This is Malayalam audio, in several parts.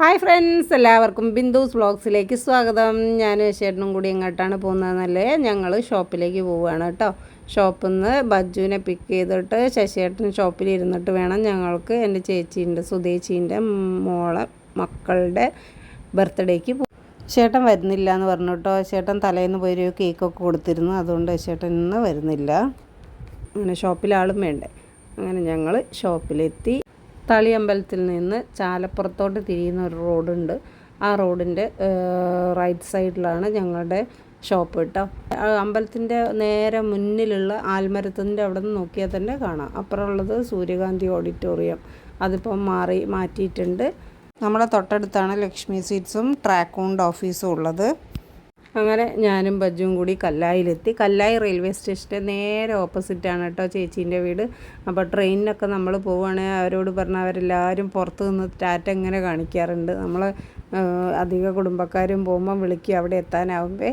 ഹായ് ഫ്രണ്ട്സ് എല്ലാവർക്കും ബിന്ദുസ് വ്ളോഗ്സിലേക്ക് സ്വാഗതം. ഞാൻ ചേട്ടനും കൂടി എങ്ങോട്ടാണ് പോകുന്നതെന്നല്ലേ ഞങ്ങൾ ഷോപ്പിലേക്ക് പോവുകയാണ് കേട്ടോ. ഷോപ്പിൽ നിന്ന് ബജ്ജുവിനെ പിക്ക് ചെയ്തിട്ട് ശശിയേട്ടൻ ഷോപ്പിൽ ഇരുന്നിട്ട് വേണം ഞങ്ങൾക്ക് എന്റെ ചേച്ചീന്റെ സുധേച്ചീന്റെ മോളെ മക്കളുടെ ബർത്ത്ഡേക്ക് ചേട്ടൻ വരുന്നില്ല എന്ന് പറഞ്ഞു കേട്ടോ. ചേട്ടൻ തലേന്ന് പോയി ഒരു കേക്കൊക്കെ കൊടുത്തിരുന്നു. അതുകൊണ്ട് ചേട്ടൻ ഇന്ന് വരുന്നില്ല. അങ്ങനെ ഷോപ്പിൽ ആളും വേണ്ടേ. അങ്ങനെ ഞങ്ങൾ ഷോപ്പിലെത്തി. തളിയമ്പലത്തിൽ നിന്ന് ചാലപ്പുറത്തോട്ട് തിരിയുന്ന ഒരു റോഡുണ്ട്. ആ റോഡിന്റെ റൈറ്റ് സൈഡിലാണ് ഞങ്ങളുടെ ഷോപ്പ് കേട്ടോ. അമ്പലത്തിന്റെ നേരെ മുന്നിലുള്ള ആൽമരത്തിന്റെ അവിടെ നിന്ന് നോക്കിയാൽ തന്നെ കാണാം. അപ്പുറമുള്ളത് സൂര്യകാന്തി ഓഡിറ്റോറിയം. അതിപ്പം മാറി മാറ്റിയിട്ടുണ്ട്. നമ്മളെ തൊട്ടടുത്താണ് ലക്ഷ്മി സീറ്റ്സും ട്രാക്കൗണ്ട് ഓഫീസും ഉള്ളത്. അങ്ങനെ ഞാനും ബജ്ജും കൂടി കല്ലായിലെത്തി. കല്ലായി റെയിൽവേ സ്റ്റേഷന്റെ നേരെ ഓപ്പോസിറ്റാണ് കേട്ടോ ചേച്ചീന്റെ വീട്. അപ്പോൾ ട്രെയിനിനൊക്കെ നമ്മൾ പോവുകയാണെങ്കിൽ അവരോട് പറഞ്ഞാൽ അവരെല്ലാവരും പുറത്ത് നിന്ന് ടാറ്റ ഇങ്ങനെ കാണിക്കാറുണ്ട്. നമ്മൾ അധിക കുടുംബക്കാരും പോകുമ്പം വിളിക്കുക അവിടെ എത്താനാവുമ്പേ.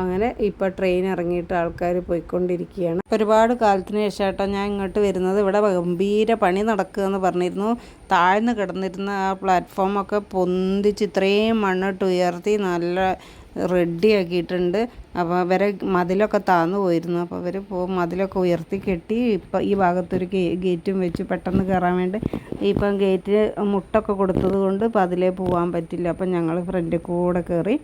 അങ്ങനെ ഇപ്പോൾ ട്രെയിൻ ഇറങ്ങിയിട്ട് ആൾക്കാർ പോയിക്കൊണ്ടിരിക്കുകയാണ്. ഒരുപാട് കാലത്തിന് ശേഷം കേട്ടോ ഞാൻ ഇങ്ങോട്ട് വരുന്നത്. ഇവിടെ ഗംഭീര പണി നടക്കുക എന്ന് പറഞ്ഞിരുന്നു. താഴ്ന്ന് കിടന്നിരുന്ന ആ പ്ലാറ്റ്ഫോമൊക്കെ പൊന്തിച്ച് ഇത്രയും മണ്ണിട്ട് ഉയർത്തി. നല്ല റെഡി ആക്കിയിട്ടുണ്ട് അപ്പോൾ അവരെ മതിലൊക്കെ താന്നു പോയിരുന്നു. അപ്പോൾ അവർ പോകും മതിലൊക്കെ ഉയർത്തി കെട്ടി ഇപ്പം ഈ ഭാഗത്തൊരു ഗേറ്റും വെച്ച് പെട്ടെന്ന് കയറാൻ വേണ്ടി ഇപ്പം ഗേറ്റ് മുട്ടൊക്കെ കൊടുത്തത് കൊണ്ട് ഇപ്പം അതിലേ പോകാൻ പറ്റില്ല. അപ്പം ഞങ്ങൾ ഫ്രണ്ട് കൂടെ കയറി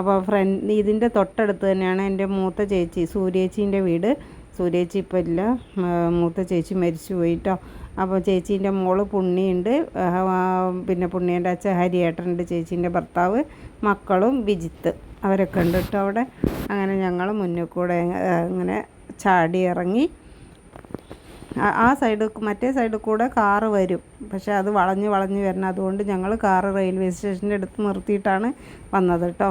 അപ്പോൾ ഫ്രണ്ട് ഇതിന്റെ തൊട്ടടുത്ത് തന്നെയാണ് എന്റെ മൂത്ത ചേച്ചി സൂര്യേച്ചീന്റെ വീട്. സൂര്യേച്ചി ഇപ്പം ഇല്ല. മൂത്ത ചേച്ചി മരിച്ചു പോയിട്ടോ. അപ്പോൾ ചേച്ചീന്റെ മോൾ പുണ്ണിയുണ്ട്. പിന്നെ പുണ്ണിയുടെ അച്ഛൻ ഹരിയേട്ടനുണ്ട് ചേച്ചീന്റെ ഭർത്താവ്. മക്കളും വിജിത്ത് അവരൊക്കെ ഉണ്ട് കേട്ടോ അവിടെ. അങ്ങനെ ഞങ്ങൾ മുന്നിൽ കൂടെ ഇങ്ങനെ ചാടി ഇറങ്ങി. ആ സൈഡ് മറ്റേ സൈഡിൽ കൂടെ കാറ് വരും. പക്ഷേ അത് വളഞ്ഞ് വളഞ്ഞ് വരണം. അതുകൊണ്ട് ഞങ്ങൾ കാറ് റെയിൽവേ സ്റ്റേഷന്റെ അടുത്ത് നിർത്തിയിട്ടാണ് വന്നത് കേട്ടോ.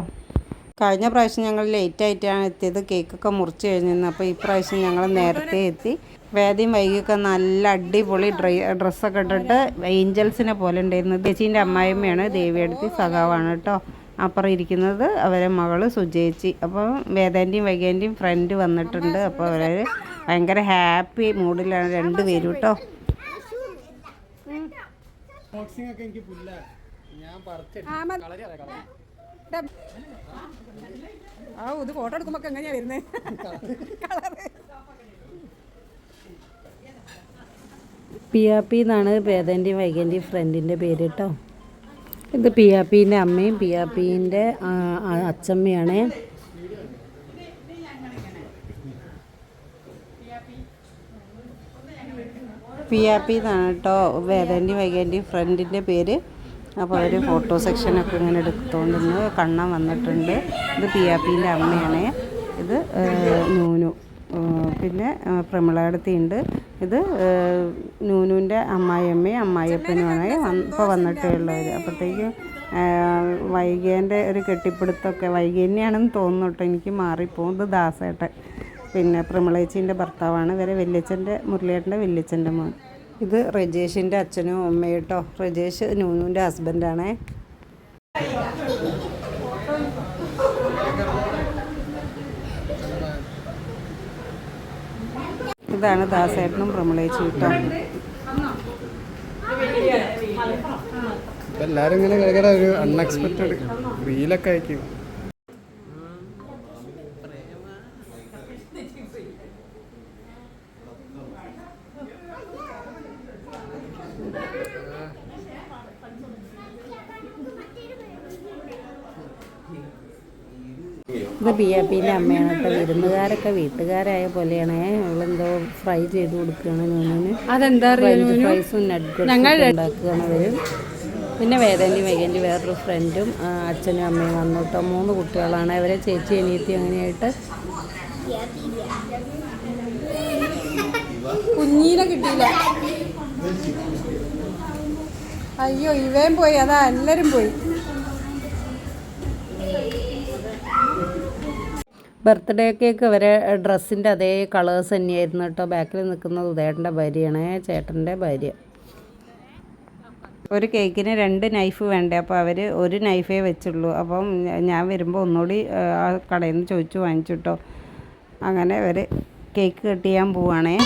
കഴിഞ്ഞ പ്രാവശ്യം ഞങ്ങൾ ലേറ്റ് ആയിട്ടാണ് എത്തിയത്. കേക്കൊക്കെ മുറിച്ച് കഴിഞ്ഞിരുന്നത് അപ്പോൾ ഈ പ്രാവശ്യം ഞങ്ങൾ നേരത്തെ എത്തി. വേദയും വൈകിയൊക്കെ നല്ല അടിപൊളി ഡ്രൈ ഡ്രസ്സൊക്കെ ഇട്ടിട്ട് ഏഞ്ചൽസിനെ പോലെ ഉണ്ടായിരുന്നു. ചേച്ചീന്റെ അമ്മായിമ്മയാണ് ദേവിയെടുത്തി സഖാവാണ് കേട്ടോ. അപ്പുറം ഇരിക്കുന്നത് അവരെ മകൾ സുജേച്ചി. അപ്പോൾ വേദാന്റിയും വൈകാന്റിയും ഫ്രണ്ട് വന്നിട്ടുണ്ട്. അപ്പോൾ അവർ ഭയങ്കര ഹാപ്പി മൂഡിലാണ് രണ്ട് പേരും കേട്ടോ ആ ഇത് ഫോട്ടോ എടുക്കുമ്പോ എങ്ങനെയാ വരുന്നേ? പിയ പി എന്നാണ് വേദാന്റിയും വൈകാന്റിയും ഫ്രണ്ടിന്റെ പേര് കേട്ടോ ഇത് പിയ പിന്റെ അമ്മയും പിയ പീന്റെ അച്ചമ്മയാണ്. പി എന്നാണ് കേട്ടോ. വേദന്റെയും വൈകേന്റെയും ഫ്രണ്ടിന്റെ പേര്. അപ്പോൾ അവർ ഫോട്ടോ സെക്ഷനൊക്കെ ഇങ്ങനെ എടുത്തുകൊണ്ടിരുന്നു കണ്ണൻ വന്നിട്ടുണ്ട്. ഇത് പിയ പിന്റെ അമ്മയാണ്. ഇത് നൂനു. പിന്നെ പ്രമിളാടത്തിയുണ്ട് ഇത് നൂനുവിന്റെ അമ്മായിയമ്മയും അമ്മായിയപ്പനുമാണ് ഇപ്പോൾ വന്നിട്ടേ ഉള്ളവർ അപ്പോഴത്തേക്ക് വൈകേന്റെ ഒരു കെട്ടിപ്പിടുത്തമൊക്കെ വൈകേനെയാണെന്ന് തോന്നുന്നു കേട്ടോ എനിക്ക് മാറിപ്പോകും. ഇത് ദാസേട്ടൻ. പിന്നെ പ്രമിളേച്ചീന്റെ ഭർത്താവാണ്. വരെ വല്യച്ഛന്റെ മുരളിയേട്ടന്റെ വല്യച്ഛന്റെ മോൻ. ഇത് റജേഷിന്റെ അച്ഛനും അമ്മയും കേട്ടോ. റജേഷ് നൂനുവിന്റെ ഹസ്ബൻഡാണേ ഇതാണ് ദാസേട്ടനും പ്രമിളേച്ചും കേട്ടോ. എല്ലാരും ഇങ്ങനെ ഒരു അൺഎക്സ്പെക്റ്റഡ് റീലൊക്കെ അയക്കും. ഇത് ബി എ പിന്റെ അമ്മയാണ് കേട്ടോ വിരുന്നുകാരൊക്കെ വീട്ടുകാരായ പോലെയാണ്. അവളെന്തോ ഫ്രൈ ചെയ്ത് കൊടുക്കുകയാണ് നൂനിന് അതെന്താ ഫ്രൈസും നട്ട് ഉണ്ടാക്കുകയാണ് അവർ പിന്നെ വേദന്റെ വൈകേന്റെ വേറൊരു ഫ്രണ്ടും അച്ഛനും അമ്മയും വന്നു കേട്ടോ മൂന്ന് കുട്ടികളാണ്. അവരെ ചേച്ചി അനിയത്തി അങ്ങനെയായിട്ട്. കുഞ്ഞീനെ കിട്ടിയില്ല അയ്യോ ഇവയും പോയി. അതാ എല്ലാരും പോയി. ബർത്ത്ഡേ കേക്ക് വരെ ഡ്രസ്സിന്റെ അതേ കളേഴ്സ് തന്നെയായിരുന്നു കേട്ടോ. ബാക്കിൽ നിൽക്കുന്നത് ഉദയേട്ടന്റെ ഭാര്യയാണ് ചേട്ടന്റെ ഭാര്യ. ഒരു കേക്കിന് രണ്ട് നൈഫ് വേണ്ടേ? അപ്പോൾ അവർ ഒരു നൈഫേ വെച്ചുള്ളൂ. അപ്പം ഞാൻ വരുമ്പോൾ ഒന്നുകൂടി ആ കടയിൽ നിന്ന് ചോദിച്ചു വാങ്ങിച്ചു കേട്ടോ. അങ്ങനെ അവർ കേക്ക് കട്ട് ചെയ്യാൻ പോവുകയാണേ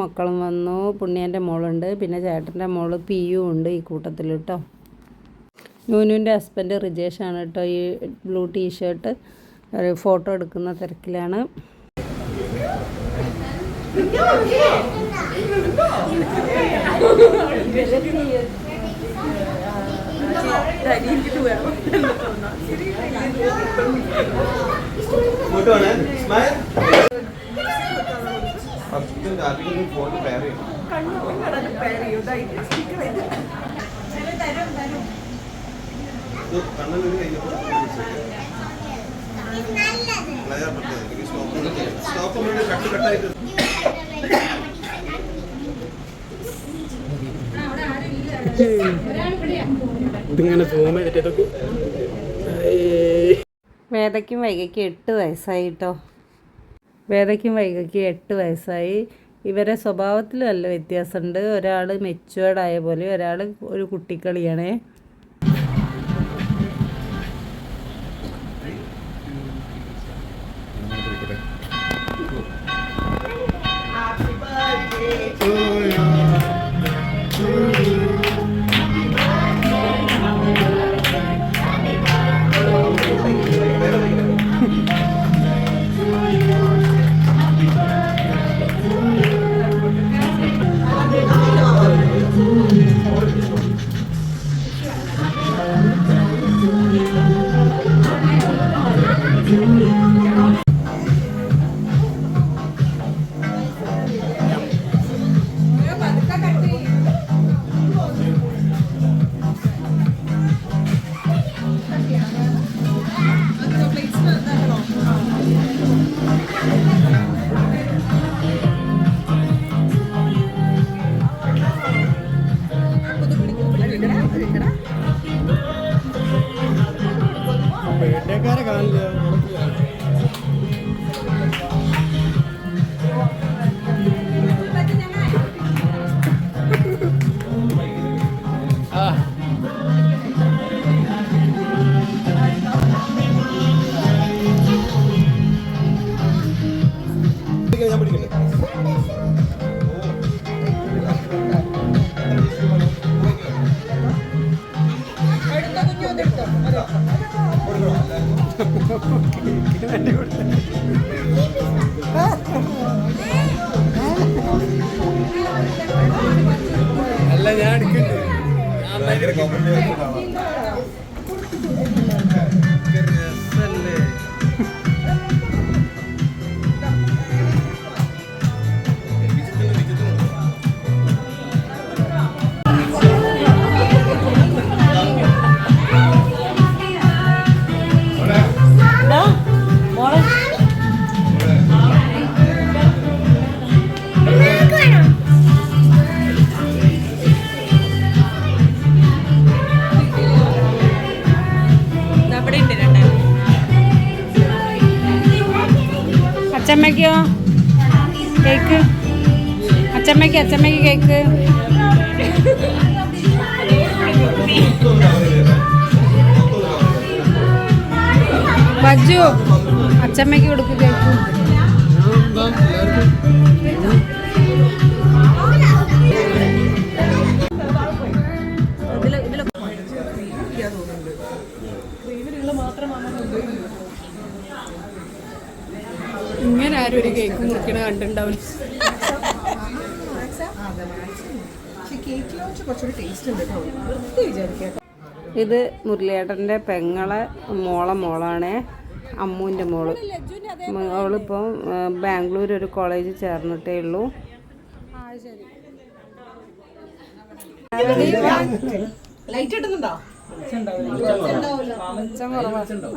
മക്കളും വന്നു. പുണ്യന്റെ മോളുണ്ട്. പിന്നെ ചേട്ടന്റെ മോൾ പിയു ഉണ്ട് ഈ കൂട്ടത്തിൽ കേട്ടോ നൂനുവിന്റെ ഹസ്ബൻഡ് റിജേഷാണ് കേട്ടോ ഈ ബ്ലൂ ടീഷർട്ട് ഫോട്ടോ എടുക്കുന്ന തിരക്കിലാണ്. ഫോട്ടോ പെയർ കണ്ണൻ ഒരു കഴിഞ്ഞപ്പോൾ സ്റ്റോപ്പ് കട്ട് കട്ടായിട്ട്. ഇതിങ്ങനെ സൂം വേദയ്ക്കും വൈകയ്ക്കും എട്ട് വയസ്സായി കേട്ടോ വേദയ്ക്കും വൈകയ്ക്കും എട്ട് വയസ്സായി. ഇവരെ സ്വഭാവത്തിലും നല്ല വ്യത്യാസമുണ്ട്. ഒരാൾ മെച്ചുവേർഡായ ആയ പോലെ ഒരാൾ ഒരു കുട്ടിക്കളിയാണേ. പേട്ടേക്കാരെ ഞാൻ പിടിക്കട്ടെ. അല്ല ഞാൻ എടുക്കുന്നുണ്ട് ഭയങ്കര കോമഡി അച്ചമ്മയ്ക്കോ? കേക്ക്? അച്ചമ്മയ്ക്ക് അച്ചമ്മയ്ക്ക് കേക്ക്. ബജ്ജു അച്ചമ്മയ്ക്ക് കൊടുക്കും കേക്ക്. ആരും ഒരു കേക്ക് മുറിക്കണ കണ്ടിട്ടുണ്ടാവില്ല. ഇത് മുരളിയേട്ടന്റെ പെങ്ങളെ മോളെ മോളാണേ അമ്മൂന്റെ മോൾ. അവളിപ്പം ബാംഗ്ലൂർ ഒരു കോളേജിൽ ചേർന്നിട്ടേ ഉള്ളൂ.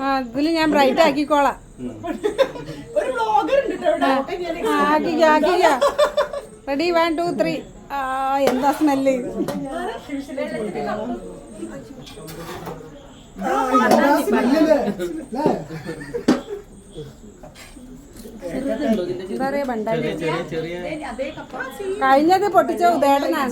ആ ഇതിൽ ഞാൻ ബ്രൈറ്റ് ആക്കിക്കോളാം ആ, ബ്ലോഗർ ആക്കിക്ക റെഡി വൺ ടു ത്രീ ആ എന്താ സ്മെല്ല് എന്താ പറയാ ബണ്ടാലി? കഴിഞ്ഞത് പൊട്ടിച്ച ഉദേടനാണ്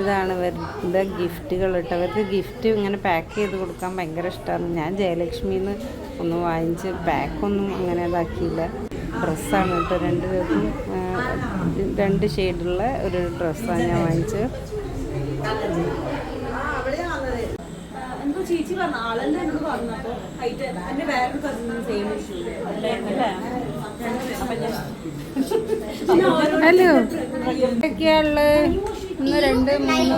ഇതാണ് ഇവരുടെ ഗിഫ്റ്റുകൾ കേട്ടോ. അവർക്ക് ഗിഫ്റ്റ് ഇങ്ങനെ പാക്ക് ചെയ്ത് കൊടുക്കാൻ ഭയങ്കര ഇഷ്ടമാണ്. ഞാൻ ജയലക്ഷ്മിന്ന് ഒന്ന് വാങ്ങിച്ച് പാക്കൊന്നും അങ്ങനെ ഇതാക്കിയില്ല. ഡ്രസ്സാണ് കേട്ടോ. രണ്ട് പേർക്കും രണ്ട് ഷെയ്ഡുള്ള ഒരു ഡ്രസ്സാണ് ഞാൻ വാങ്ങിച്ചത്. എന്തോ ചേച്ചി പറഞ്ഞു ആളെല്ലാം എന്നോട് പറഞ്ഞു അപ്പൊ ഹൈറ്റ് എന്റെ വേറൊരു കസിന് സെയിം ഇഷ്യൂ ഹലോ. എന്തൊക്കെയാൾ ഒന്ന് രണ്ട് മൂന്ന്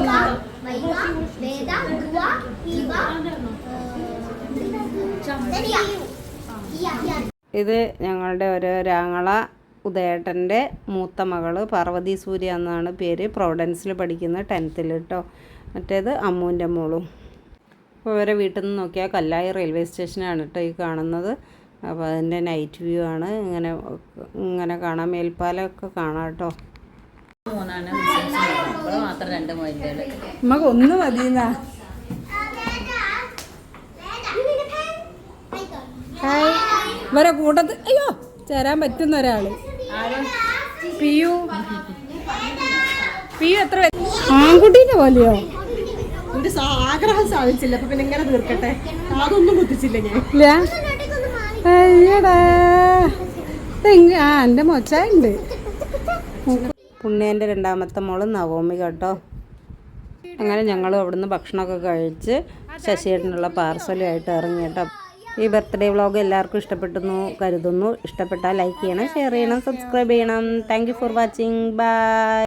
ഇത് ഞങ്ങളുടെ ഒരു രാങ്ങള ഉദയേട്ടന്റെ മൂത്ത മകൾ പാർവതി സൂര്യ എന്നാണ് പേര്. പ്രൊവിഡൻസിൽ പഠിക്കുന്ന ടെൻത്തിൽ കേട്ടോ മറ്റേത് അമ്മുവിന്റെ മോളും. അപ്പോൾ ഇവരെ വീട്ടിൽ നിന്ന് നോക്കിയാൽ കല്ലായി റെയിൽവേ സ്റ്റേഷനാണ് കേട്ടോ ഈ കാണുന്നത്. അപ്പോൾ അതിന്റെ നൈറ്റ് വ്യൂ ആണ്. ഇങ്ങനെ ഇങ്ങനെ കാണാം. മേൽപ്പാലമൊക്കെ കാണാം കേട്ടോ. നമുക്ക് ഒന്ന് മതിയെന്നാ. ഹായ് ഇവരെ കൂട്ടത്ത് അയ്യോ ചേരാൻ പറ്റുന്ന ഒരാൾ. പിയു. പിയു എത്ര ആൺകുട്ടീനെ പോലെയോ? എന്റെ ആഗ്രഹം സാധിച്ചില്ല. അപ്പൊ പിന്നെ ഇങ്ങനെ തീർക്കട്ടെ? അതൊന്നും കുത്തിച്ചില്ല ഞാൻ. അയ്യടാ തെങ്ങ് ആ എന്റെ മൊച്ചുണ്ട് രണ്ടാമത്തെ മോൾ നവോമി കേട്ടോ. അങ്ങനെ ഞങ്ങൾ അവിടുന്ന് ഭക്ഷണമൊക്കെ കഴിച്ച് ശശിയേട്ടനുള്ള പാർസലുമായിട്ട് ഇറങ്ങി ഈ ബർത്ത്ഡേ വ്ളോഗ് എല്ലാവർക്കും ഇഷ്ടപ്പെട്ടെന്നു കരുതുന്നു. ഇഷ്ടപ്പെട്ടാൽ ലൈക്ക് ചെയ്യണം ഷെയർ ചെയ്യണം സബ്സ്ക്രൈബ് ചെയ്യണം. Thank for watching bye